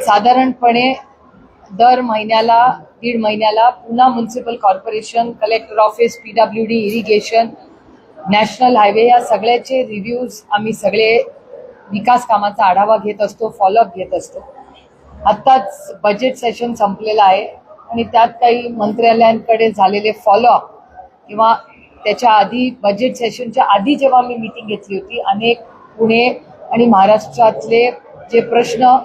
साधारणपणे दर महिन्याला दीड महिन्याला पुन्हा municipal corporation collector office P W D irrigation national highway या सगळ्याचे रिव्ह्यूज आम्ही सगळे विकास कामाचा आढावा घेत असतो फॉलोअप घेत असतो. आत्ताच बजेट सेशन संपलेलं आहे आणि त्यात काही मंत्रालयांकडे झालेले फॉलोअप किंवा त्याच्या आधी बजेट सेशनच्या आधी जेव्हा मी मीटिंग घेतली होती अनेक पुणे आणि महाराष्ट्रातले जे प्रश्न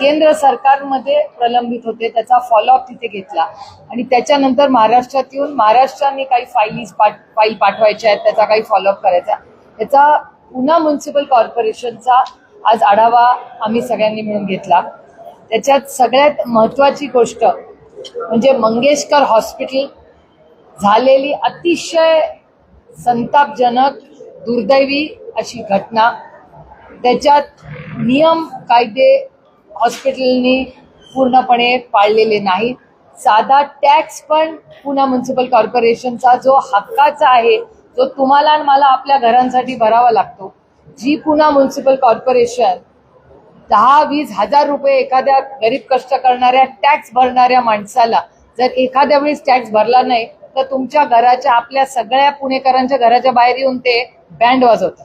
केंद्र सरकारमध्ये प्रलंबित होते त्याचा फॉलोअप तिथे घेतला. आणि त्याच्यानंतर महाराष्ट्रात येऊन महाराष्ट्राने काही फाईलीज पाठ फाईल पाठवायच्या आहेत त्याचा काही फॉलोअप करायचा याचा पुन्हा म्युन्सिपल कॉर्पोरेशनचा आज आढावा आम्ही सगळ्यांनी मिळून घेतला. त्याच्यात सगळ्यात महत्त्वाची गोष्ट म्हणजे मंगेशकर हॉस्पिटल झालेली अतिशय संतापजनक दुर्दैवी अशी घटना. त्याच्यात नियम कायदे हॉस्पिटलनी पूर्णपणे पाळलेले नाहीत. साधा टॅक्स पण पुन्हा म्युन्सिपल कॉर्पोरेशनचा जो हक्काचा आहे जो तुम्हाला आणि मला आपल्या घरांसाठी भरावा लागतो जी पुन्हा म्युन्सिपल कॉर्पोरेशन दहा वीस हजार रुपये एखाद्या गरीब कष्ट करणाऱ्या टॅक्स भरणाऱ्या माणसाला जर एखाद्या वेळेस टॅक्स भरला नाही तर तुमच्या घराच्या आपल्या सगळ्या पुणेकरांच्या घराच्या बाहेर येऊन ते बँड वाजवतात.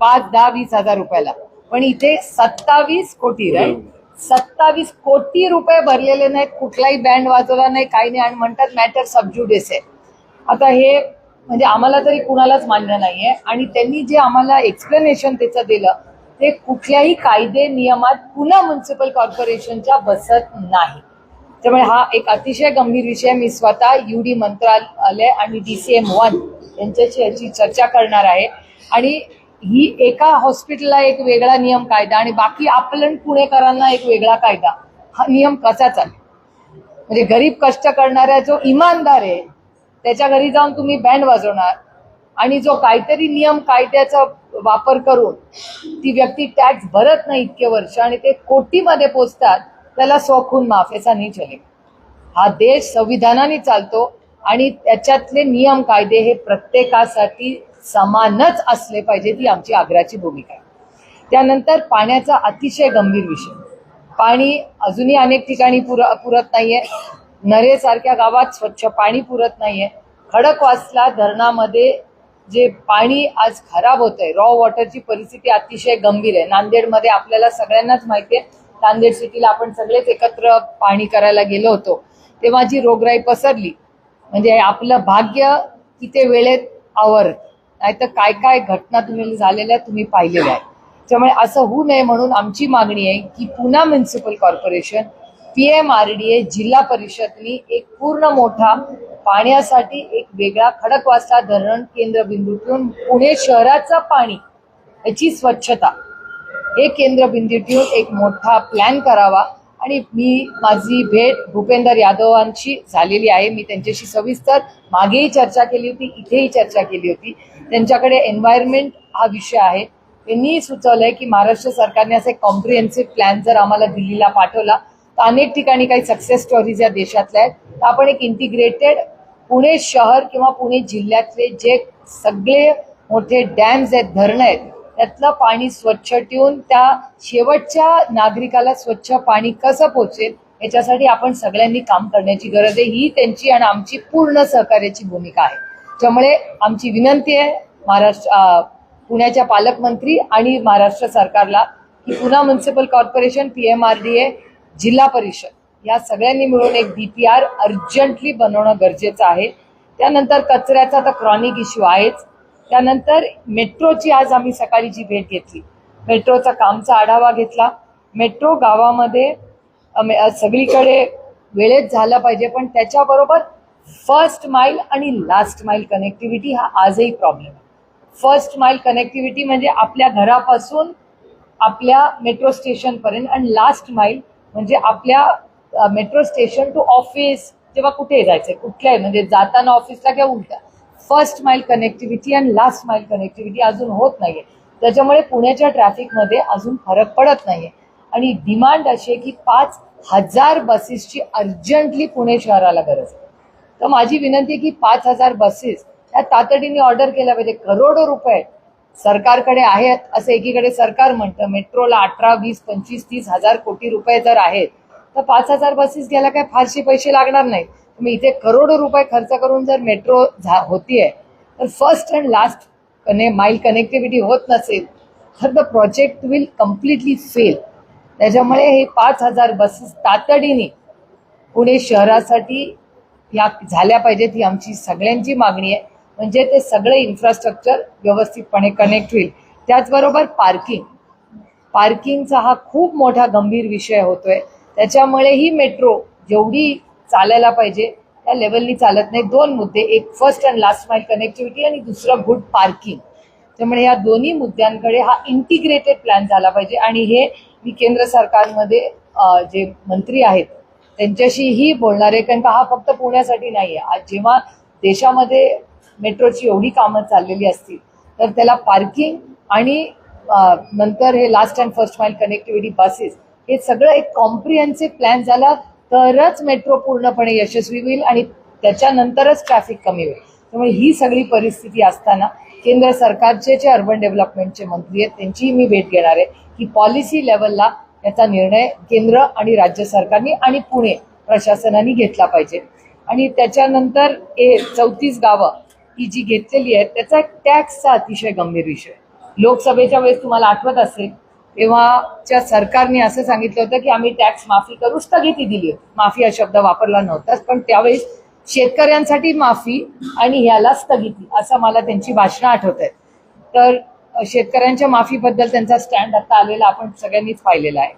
पाच दहा वीस हजार रुपयाला. पण इथे सत्तावीस कोटी राईट सत्तावीस कोटी रुपये भरलेले नाहीत कुठलाही बँड वाजवला नाही काही नाही. आणि म्हणतात मॅटर सबज्युडिस आहे आता हे म्हणजे आम्हाला तरी कुणालाच मान्य नाहीये. आणि त्यांनी जे आम्हाला एक्सप्लेनेशन त्याचं दिलं ते कुठल्याही कायदे नियमात पुन्हा म्युन्सिपल कॉर्पोरेशनच्या बसत नाही. त्यामुळे हा एक अतिशय गंभीर विषय मी स्वतः यू डी मंत्रालय आणि डी सी एम वन यांच्याशी याची चर्चा करणार आहे. आणि ही एका हॉस्पिटलला एक वेगळा नियम कायदा आणि बाकी आपलं पुणेकरांना एक वेगळा कायदा. हा नियम कसा चालेल म्हणजे गरीब कष्ट करणाऱ्या जो इमानदार आहे त्याच्या घरी जाऊन तुम्ही बँड वाजवणार आणि जो काहीतरी नियम कायद्याचा वापर करून ती व्यक्ती टॅक्स भरत नाही इतके वर्ष आणि ते कोटीमध्ये पोचतात त्याला स्वखून माफ याचा नाही चले हा देश संविधानाने चालतो आणि त्याच्यातले नियम कायदे हे प्रत्येकासाठी समानच असले पाहिजे ती आमची आग्रहाची भूमिका आहे. त्यानंतर पाण्याचा अतिशय गंभीर विषय. पाणी अजूनही अनेक ठिकाणी पुर पुरत नाहीये. नरेसारख्या गावात स्वच्छ पाणी पुरत नाहीये. खडकवासला धरणामध्ये जे पाणी आज खराब होत आहे रॉ वॉटरची परिस्थिती अतिशय गंभीर आहे. नांदेडमध्ये आपल्याला सगळ्यांनाच माहिती आहे नांदेड सिटीला आपण सगळेच एकत्र पाणी करायला गेलो होतो. तेव्हा जी रोगराई पसरली म्हणजे आपलं भाग्य किती वेळेत आवर. नाहीतर काय काय घटना तुम्ही झालेल्या तुम्ही पाहिलेल्या आहेत. त्यामुळे असं होऊ नये म्हणून आमची मागणी आहे की पुन्हा municipal corporation P M R D A जिल्हा परिषदनी एक पूर्ण मोठा पाण्यासाठी एक वेगळा खडकवासा धरण केंद्रबिंदू ठेवून पुणे शहराचं पाणी याची स्वच्छता हे केंद्रबिंदू ठेवून एक मोठा प्लॅन करावा. आणि मी माझी भेट भूपेंदर यादवांशी झालेली आहे. मी त्यांच्याशी सविस्तर मागेही चर्चा केली होती इथेही चर्चा केली होती. त्यांच्याकडे एन्व्हायरमेंट हा विषय आहे. त्यांनी सुचवलं आहे की महाराष्ट्र सरकारने असे कॉम्प्रिहेन्सिव्ह प्लॅन जर आम्हाला दिल्लीला पाठवला तर अनेक ठिकाणी काही सक्सेस स्टोरीज या देशातल्या आहेत. तर आपण एक इंटिग्रेटेड पुणे शहर किंवा पुणे जिल्ह्यातले जे सगळे मोठे डॅम्स आहेत धरणं आहेत त्यातलं पाणी स्वच्छ ठेवून त्या शेवटच्या नागरिकाला स्वच्छ पाणी कसं पोचेल याच्यासाठी आपण सगळ्यांनी काम करण्याची गरज आहे. ही त्यांची आणि आमची पूर्ण सहकार्याची भूमिका आहे. त्यामुळे आमची विनंती आहे महाराष्ट्र पुण्याच्या पालकमंत्री आणि महाराष्ट्र सरकारला की पुन्हा municipal corporation P M R D A जिल्हा परिषद या सगळ्यांनी मिळून एक डी पी आर अर्जंटली बनवणं गरजेचं आहे. त्यानंतर कचऱ्याचा तर क्रॉनिक इश्यू आहेच. त्यानंतर मेट्रोची आज आम्ही सकाळी जी भेट घेतली. मेट्रोचा कामचा आढावा घेतला. मेट्रो गावामध्ये सगळीकडे वेळेत झालं पाहिजे पण त्याच्याबरोबर फर्स्ट माईल आणि लास्ट माईल कनेक्टिव्हिटी हा आजही प्रॉब्लेम आहे. फर्स्ट माईल कनेक्टिव्हिटी म्हणजे आपल्या घरापासून आपल्या मेट्रो स्टेशनपर्यंत आणि लास्ट माईल म्हणजे आपल्या मेट्रो स्टेशन टू ऑफिस तेव्हा कुठे जायचंय कुठल्याही म्हणजे जाताना ऑफिसला किंवा उलटा फर्स्ट माईल कनेक्टिव्हिटी आणि लास्ट माईल कनेक्टिव्हिटी अजून होत नाहीये. त्याच्यामुळे पुण्याच्या ट्रॅफिकमध्ये अजून फरक पडत नाहीये. आणि डिमांड अशी आहे की पाच हजार बसेसची अर्जंटली पुणे शहराला गरज आहे. तर माझी विनंती आहे की पाच हजार बसेस त्या तातडीने ऑर्डर केल्या पाहिजे करोडो रुपये सरकारकडे आहेत असं एकीकडे सरकार म्हणतं. मेट्रोला अठरा वीस पंचवीस तीस हजार कोटी रुपये जर आहेत तर पाच हजार बसेस घ्यायला काय फारसे पैसे लागणार नाहीत. तुम्ही इथे करोडो रुपये खर्च करून जर मेट्रो झा होतीये तर फर्स्ट अँड लास्ट कने माईल कनेक्टिव्हिटी होत नसेल तर the project will completely fail त्याच्यामुळे हे पाच हजार बसेस तातडीने पुणे शहरासाठी या झाल्या पाहिजेत ही आमची सगळ्यांची मागणी आहे. म्हणजे ते सगळे इन्फ्रास्ट्रक्चर व्यवस्थितपणे कनेक्ट होईल. त्याचबरोबर पार्किंग पार्किंगचा हा खूप मोठा गंभीर विषय होतोय. त्याच्यामुळे ही मेट्रो जेवढी चालायला पाहिजे. त्या लेवलनी चालत नाही. दोन मुद्दे एक first and last mile connectivity आणि दुसरं गुड पार्किंग त्यामुळे या दोन्ही मुद्द्यांकडे हा इंटिग्रेटेड प्लॅन झाला पाहिजे. आणि हे मी केंद्र सरकारमध्ये जे मंत्री आहेत त्यांच्याशीही बोलणार आहे. कारण का हा फक्त पुण्यासाठी नाही आहे आज जेव्हा देशामध्ये मेट्रोची एवढी कामं चाललेली असतील तर त्याला पार्किंग आणि नंतर हे last and first mile connectivity buses हे सगळं एक कॉम्प्रिहेन्सिव्ह प्लॅन झाला. तरच मेट्रो पूर्णपणे यशस्वी होईल आणि त्याच्यानंतरच ट्रॅफिक कमी होईल. त्यामुळे ही सगळी परिस्थिती असताना केंद्र सरकारचे जे अर्बन डेव्हलपमेंटचे मंत्री आहेत त्यांचीही मी भेट घेणार आहे की पॉलिसी लेवलला याचा निर्णय केंद्र आणि राज्य सरकारने आणि पुणे प्रशासनाने घेतला पाहिजे. आणि त्याच्यानंतर ए चौतीस गावं ही जी घेतलेली आहेत त्याचा टॅक्सचा अतिशय गंभीर विषय. लोकसभेच्या वेळेस तुम्हाला आठवत असेल तेव्हाच्या सरकारने असं सांगितलं होतं की आम्ही टॅक्स माफी करू स्थगिती दिली. माफी हा शब्द वापरला नव्हताच पण त्यावेळेस शेतकऱ्यांसाठी माफी आणि ह्याला स्थगिती असं मला त्यांची भाषणं आठवत आहेत. तर शेतकऱ्यांच्या माफीबद्दल त्यांचा स्टँड आता आलेला आपण सगळ्यांनीच पाहिलेला आहे.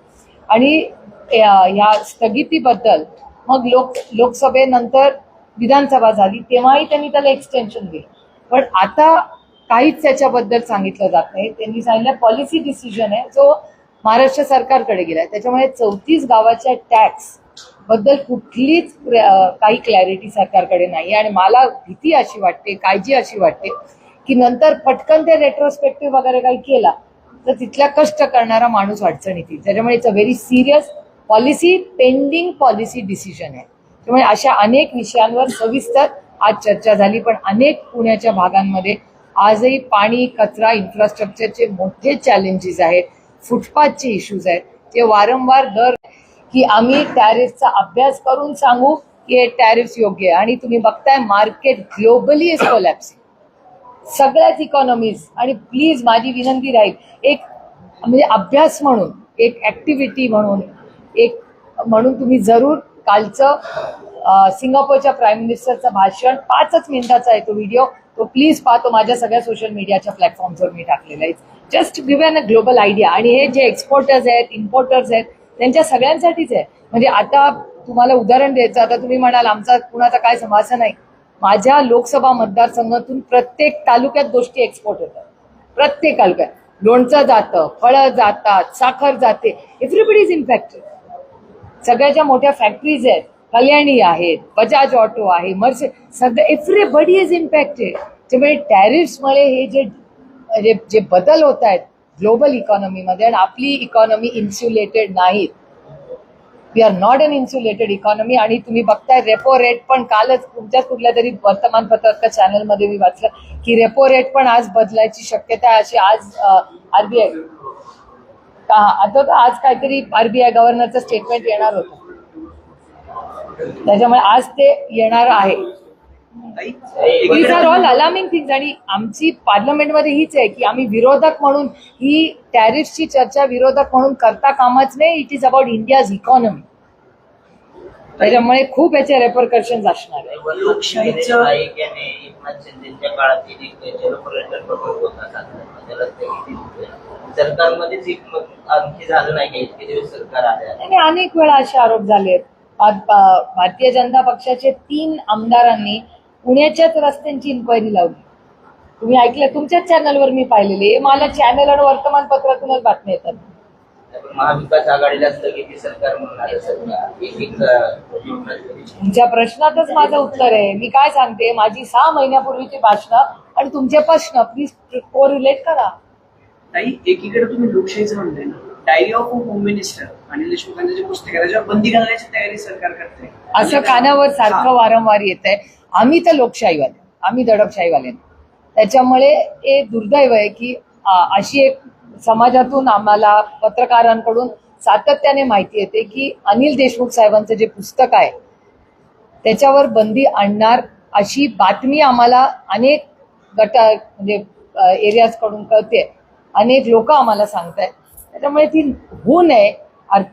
आणि ह्या स्थगितीबद्दल मग लोक लोकसभेनंतर विधानसभा झाली तेव्हाही त्यांनी त्याला एक्सटेन्शन दिलं. पण आता काहीच त्याच्याबद्दल सांगितलं जात नाही. त्यांनी सांगितलं पॉलिसी डिसिजन आहे जो महाराष्ट्र सरकारकडे गेलाय. त्याच्यामुळे चौतीस गावाच्या टॅक्सबद्दल कुठलीच काही क्लॅरिटी सरकारकडे नाही. आणि मला भीती अशी वाटते काळजी अशी वाटते की नंतर पटकन ते रेट्रोस्पेक्टिव्ह वगैरे काही केला तर तिथल्या कष्ट करणारा माणूस अडचण येतील त्याच्यामुळे it's a very serious policy pending policy decision आहे. त्यामुळे अशा अनेक विषयांवर सविस्तर आज चर्चा झाली पण अनेक पुण्याच्या भागांमध्ये आजही पाणी कचरा इन्फ्रास्ट्रक्चरचे मोठे चॅलेंजेस आहेत. फुटपाथचे इश्यूज आहेत. ते वारंवार दर की आम्ही टॅरिफचा अभ्यास करून सांगू की हे टॅरिफ योग्य आहे. आणि तुम्ही बघताय मार्केट ग्लोबली इज कोलॅप्सिंग सगळ्याच इकॉनॉमीज आणि प्लीज माझी विनंती राहील एक म्हणजे अभ्यास म्हणून एक ऍक्टिव्हिटी म्हणून एक म्हणून तुम्ही जरूर कालचं सिंगापूरच्या प्राईम मिनिस्टरचं भाषण पाचच मिनिटाचा आहे तो व्हिडिओ तो प्लीज पाहतो माझ्या सगळ्या सोशल मीडियाच्या प्लॅटफॉर्मवर मी टाकलेला आहे. Just give an a global idea आणि हे जे एक्सपोर्टर्स आहेत इम्पोर्टर्स आहेत त्यांच्या सगळ्यांसाठीच आहे. म्हणजे आता तुम्हाला उदाहरण द्यायचं आता तुम्ही म्हणाल आमचा कुणाचा काय समाज नाही. माझ्या लोकसभा मतदारसंघातून प्रत्येक तालुक्यात गोष्टी एक्सपोर्ट होतात. प्रत्येक तालुक्यात. लोणचं जातं फळं जातात साखर जाते. एव्हरीबडी इज इन सगळ्या ज्या मोठ्या फॅक्टरीज आहेत कल्याणी आहेत बजाज ऑटो आहे मर्से सगळं एव्हरीबडी इज इम्पॅक्टेड त्यामुळे टॅरिफ्समुळे हे जे जे जे बदल होत आहेत ग्लोबल इकॉनॉमीमध्ये आणि आपली इकॉनॉमी इन्सुलेटेड नाहीत. We are not an insulated economy आणि तुम्ही बघताय रेपो रेट पण कालच तुमच्याच कुठल्या तरी वर्तमानपत्राच्या चॅनलमध्ये मी वाचलं की रेपो रेट पण आज बदलायची शक्यता आहे. अशी आज आरबीआय आता आज काहीतरी आरबीआय गव्हर्नरचं स्टेटमेंट येणार होतं. त्याच्यामुळे आज ते येणार आहे. These are all alarming things आणि आमची पार्लमेंटमध्ये हीच आहे की आम्ही विरोधक म्हणून ही टॅरिफची चर्चा विरोधक म्हणून करता कामाच नाही. It is about India's economy त्याच्यामुळे खूप याचे रेपरकर्शन असणार आहे. लोकशाहीचं नाईक याने एकनाथ शिंदेच्या काळात. सरकारमध्येच आणखी झालं नाही का? इतके दिवस सरकार आले आणि अनेक वेळा असे आरोप झाले आहेत. भारतीय जनता पक्षाचे तीन आमदारांनी पुण्याच्याच रस्त्यांची इन्क्वायरी लावली. तुम्ही ऐकलं? तुमच्याच चॅनलवर मी पाहिलेले मला चॅनल आणि वर्तमानपत्रातूनच बातम्या येतात. महाविकास आघाडीला स्थगिती सरकार तुमच्या प्रश्नातच माझं उत्तर आहे. मी काय सांगते? माझी सहा महिन्यापूर्वीची भाषणं आणि तुमचे प्रश्न. प्लीज को रिलेट करा. ताई एकीकडे तुम्ही लोकशाहीचं म्हणताय ना. Diary of a home minister Anil देशमुखांचं जे पुस्तक आहे त्याच्यावर बंदी घालण्याची तयारी सरकार करते. असं कानावर सारखं वारंवार येत आहे आम्ही तर लोकशाहीवाले आम्ही दडपशाहीवाले. त्याच्यामुळे हे दुर्दैव आहे की अशी एक समाजातून आम्हाला पत्रकारांकडून सातत्याने माहिती येते की अनिल देशमुख साहेबांचं जे पुस्तक आहे त्याच्यावर बंदी आणणार अशी बातमी आम्हाला अनेक गटा म्हणजे एरियाजकडून कळते. अनेक लोक आम्हाला सांगतायत. त्याच्यामुळे ती होऊ नये अर्थ